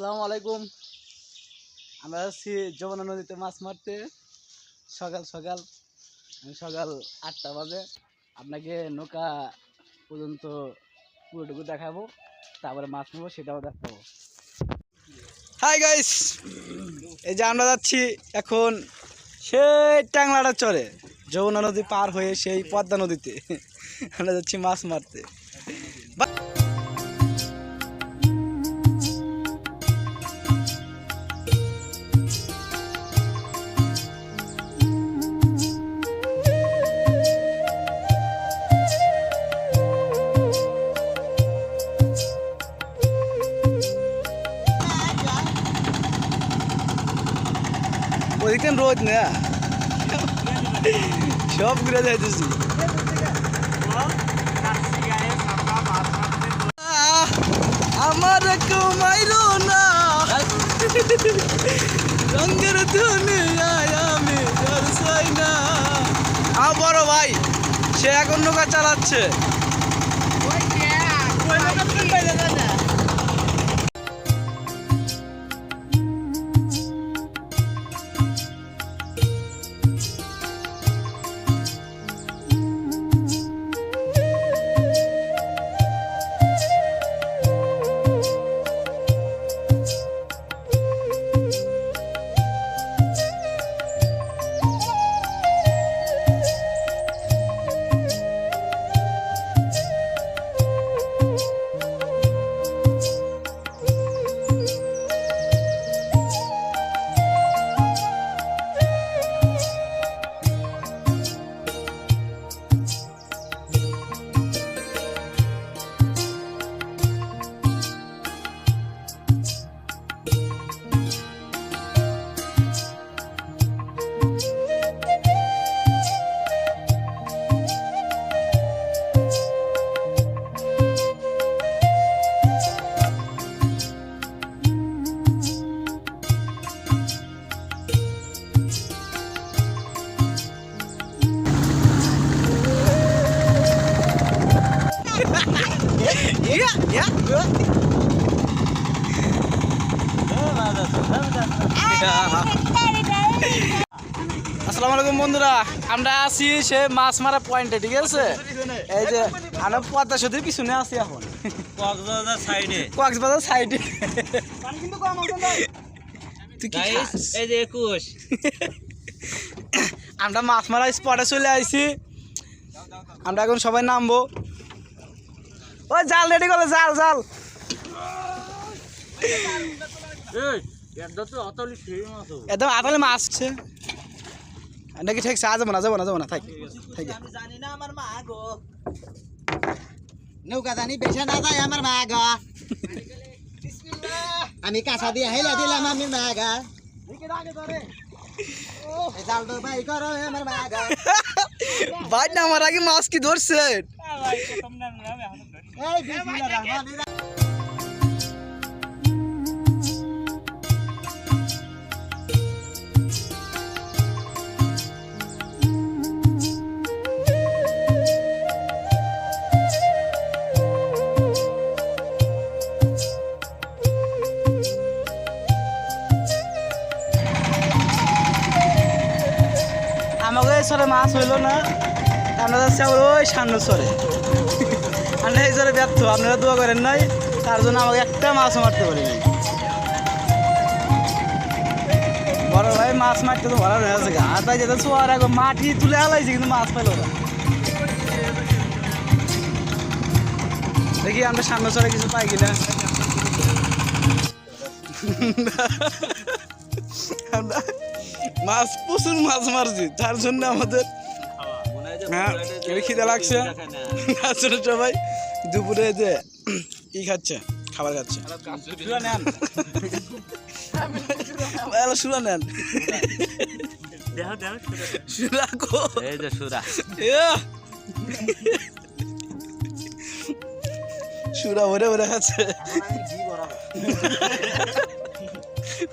আসসালামু আলাইকুম। আমরা যাচ্ছি যমুনা নদীতে মাছ মারতে। সকাল সকাল সকাল আটটা বাজে। আপনাকে নৌকা পর্যন্ত পুরোটুকু দেখাবো, তারপরে মাছ নেব সেটাও দেখাবো। হাই গাইস এই যে আমরা যাচ্ছি এখন সেই ট্যাংলাটা চরে, যমুনা নদী পার হয়ে সেই পদ্মা নদীতে। আমরা যাচ্ছি মাছ মারতে। বা- রোজ না সব ঘুরে যাইতেছি আমার কমাইলো না রঙের দুনিয়ায় আমি ডর চাই না বড় ভাই সে এখন নৌকা চালাচ্ছে আসসালামু আলাইকুম বন্ধুরা আমরা আছি সে মাছ মারা পয়েন্টে ঠিক আছে? এই যে আমরা পদ্মা সেতুর পিছনে আছি এখন। কক্সবাজার সাইডে কক্সবাজার সাইডে? এই যে একুশ। আমরা মাছ মারা স্পটে চলে আইছি। আমরা এখন সবাই নামবো। ও জাল রেডি করো জাল জাল। একদম আতালে মাছ আছে নাকি ঠিক? আছে যাব না যাব না যাব না থাক। থাক। জানি না আমার মা গো নৌকা জানি বেছে না যায় আমার মা গো আমি কাঁচা দিয়ে হেলে দিলাম আমি মা গা এই জালটো বাই করো আমার মা গা ভাই না আমার আগে মাছ কি ধরছে? আমাকে এই সরে মাছ হইল না আমরা যাচ্ছি আবার ওই সামনে সরে। আমরা এই সরে ব্যর্থ, আপনারা দোয়া করেন নাই, তার জন্য আমাকে একটা মাছ মারতে পারি নাই। বড় ভাই, মাছ মারতে তো ভরা হয়ে গেছে আর তাই যেতে ছোয়ার আগে মাটি তুলে হালাইছে কিন্তু মাছ পাইলো দেখি আমরা সামনে সরে কিছু পাই কিনা। মাছ প্রচুর মাছ মারছি, তার জন্য আমাদের হ্যাঁ কেউ খিদে লাগছে। আসলে সবাই দুপুরে যে কি খাচ্ছে খাবার খাচ্ছে। সুরা নেন। সুরা কো? এই যে সুরা। সুরা ভরে ভরে খাচ্ছে।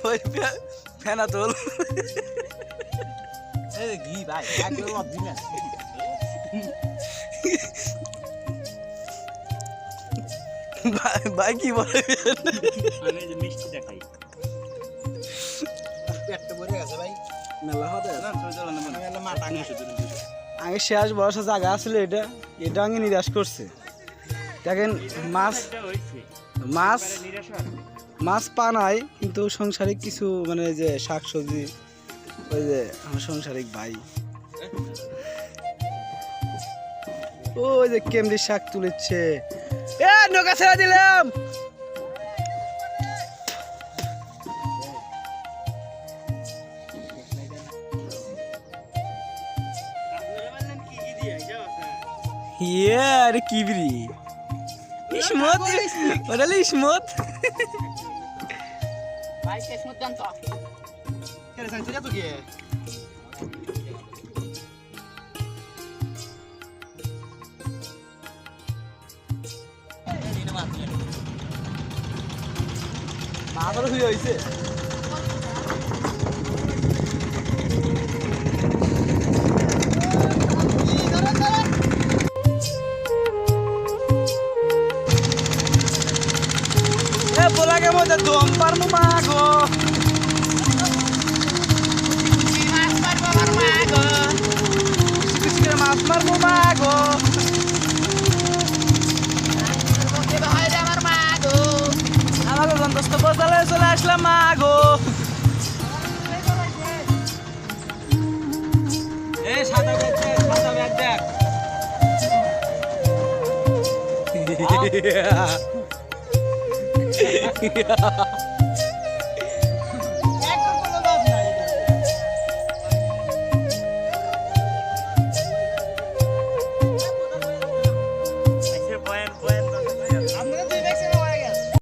ওই ফেনা তোল ঘি ভাই ভাই- কি বলে? আমি যে মিষ্টি দেখাই। পেটটা ভরে গেছে ভাই। মেলা হবে আমি হলো মাথা আগে। শেষ বয়সে জায়গা আছিল এটা এটা আগে নিরাশ করছে। দেখেন মাছ মাছ মাছ পা নাই কিন্তু সংসারিক কিছু মানে যে শাক সবজি ওই যে আমার সংসারিক ভাই। ওই যে কেমরি শাক তুলেছে? এ নৌকা ছেড়ে দিলাম। ইয়ে আরে কিবরি। ইসমত ওটা হলো ইসমত। কেন সাইতে যা তো কি? হয়ে হয়েছে দেখ Yeah.